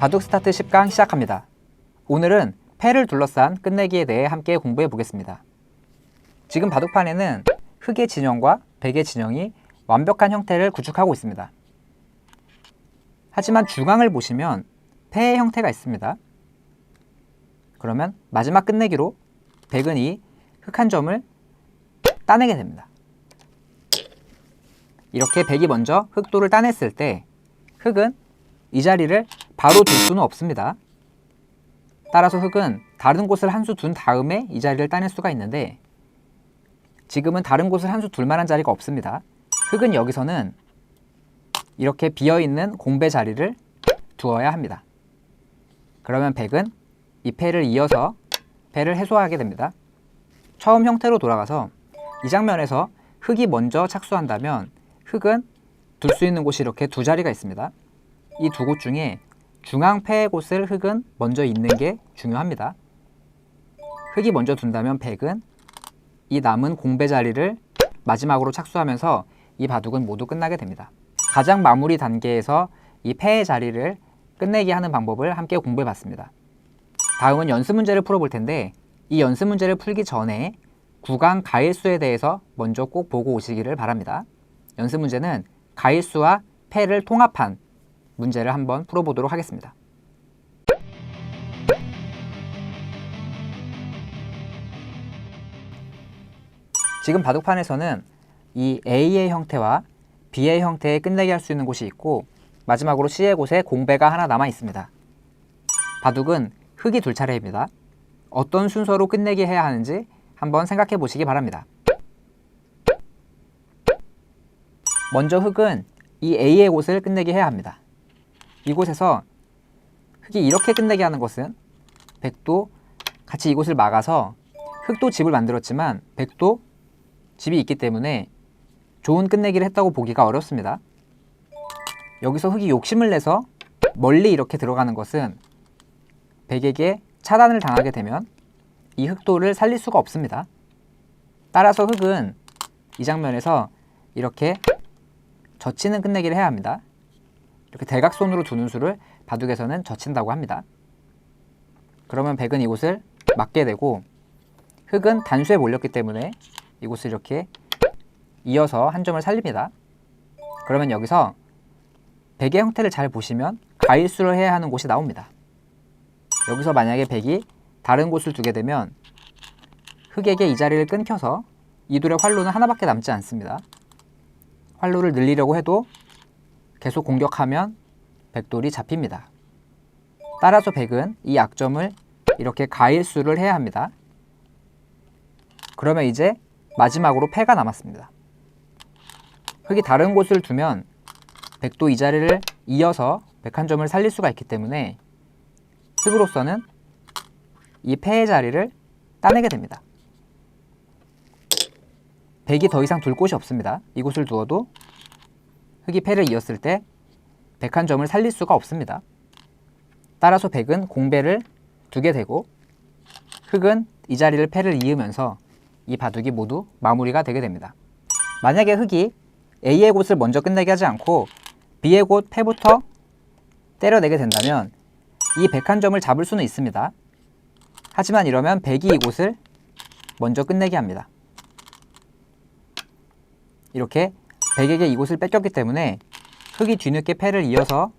바둑 스타트 10강 시작합니다. 오늘은 패를 둘러싼 끝내기에 대해 함께 공부해 보겠습니다. 지금 바둑판에는 흑의 진영과 백의 진영이 완벽한 형태를 구축하고 있습니다. 하지만 중앙을 보시면 패의 형태가 있습니다. 그러면 마지막 끝내기로 백은 이 흑 한 점을 따내게 됩니다. 이렇게 백이 먼저 흑도를 따냈을 때 흑은 이 자리를 바로 둘 수는 없습니다. 따라서 흑은 다른 곳을 한 수 둔 다음에 이 자리를 따낼 수가 있는데 지금은 다른 곳을 한 수 둘 만한 자리가 없습니다. 흑은 여기서는 이렇게 비어있는 공배 자리를 두어야 합니다. 그러면 백은 이 패를 이어서 패를 해소하게 됩니다. 처음 형태로 돌아가서 이 장면에서 흑이 먼저 착수한다면 흑은 둘 수 있는 곳이 이렇게 두 자리가 있습니다. 이 두 곳 중에 중앙 패의 곳을 흑은 먼저 있는 게 중요합니다. 흑이 먼저 둔다면 백은 이 남은 공배 자리를 마지막으로 착수하면서 이 바둑은 모두 끝나게 됩니다. 가장 마무리 단계에서 이 패의 자리를 끝내게 하는 방법을 함께 공부해 봤습니다. 다음은 연습 문제를 풀어 볼 텐데 이 연습 문제를 풀기 전에 구강 가일수에 대해서 먼저 꼭 보고 오시기를 바랍니다. 연습 문제는 가일수와 패를 통합한 문제를 한번 풀어보도록 하겠습니다. 지금 바둑판에서는 이 A의 형태와 B의 형태에 끝내게 할수 있는 곳이 있고 마지막으로 C의 곳에 공배가 하나 남아 있습니다. 바둑은 흑이 둘 차례입니다. 어떤 순서로 끝내게 해야 하는지 한번 생각해 보시기 바랍니다. 먼저 흑은 이 A의 곳을 끝내게 해야 합니다. 이곳에서 흑이 이렇게 끝내게 하는 것은 백도 같이 이곳을 막아서 흑도 집을 만들었지만 백도 집이 있기 때문에 좋은 끝내기를 했다고 보기가 어렵습니다. 여기서 흑이 욕심을 내서 멀리 이렇게 들어가는 것은 백에게 차단을 당하게 되면 이 흑도를 살릴 수가 없습니다. 따라서 흑은 이 장면에서 이렇게 젖히는 끝내기를 해야 합니다. 이렇게 대각선으로 두는 수를 바둑에서는 젖힌다고 합니다. 그러면 백은 이곳을 막게 되고 흑은 단수에 몰렸기 때문에 이곳을 이렇게 이어서 한 점을 살립니다. 그러면 여기서 백의 형태를 잘 보시면 가일수를 해야 하는 곳이 나옵니다. 여기서 만약에 백이 다른 곳을 두게 되면 흑에게 이 자리를 끊겨서 이둘의 활로는 하나밖에 남지 않습니다. 활로를 늘리려고 해도 계속 공격하면 백돌이 잡힙니다. 따라서 백은 이 약점을 이렇게 가일수를 해야 합니다. 그러면 이제 마지막으로 패가 남았습니다. 흑이 다른 곳을 두면 백도 이 자리를 이어서 백 한 점을 살릴 수가 있기 때문에 흑으로서는 이 패의 자리를 따내게 됩니다. 백이 더 이상 둘 곳이 없습니다. 이곳을 두어도 흑이 패를 이었을 때 백한 점을 살릴 수가 없습니다. 따라서 백은 공배를 두게 되고 흑은 이 자리를 패를 이으면서 이 바둑이 모두 마무리가 되게 됩니다. 만약에 흑이 A의 곳을 먼저 끝내게 하지 않고 B의 곳 패부터 때려내게 된다면 이 백한 점을 잡을 수는 있습니다. 하지만 이러면 백이 이곳을 먼저 끝내게 합니다. 이렇게 백에게 이곳을 뺏겼기 때문에 흑이 뒤늦게 패를 이어서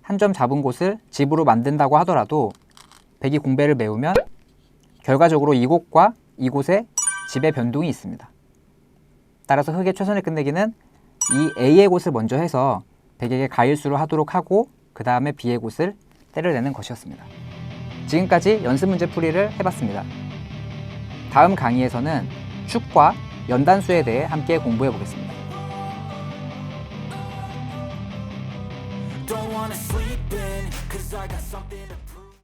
한 점 잡은 곳을 집으로 만든다고 하더라도 백이 공배를 메우면 결과적으로 이곳과 이곳에 집의 변동이 있습니다. 따라서 흑의 최선의 끝내기는 이 A의 곳을 먼저 해서 백에게 가일수를 하도록 하고 그 다음에 B의 곳을 때려내는 것이었습니다. 지금까지 연습 문제 풀이를 해봤습니다. 다음 강의에서는 축과 연단수에 대해 함께 공부해 보겠습니다. Cause I got something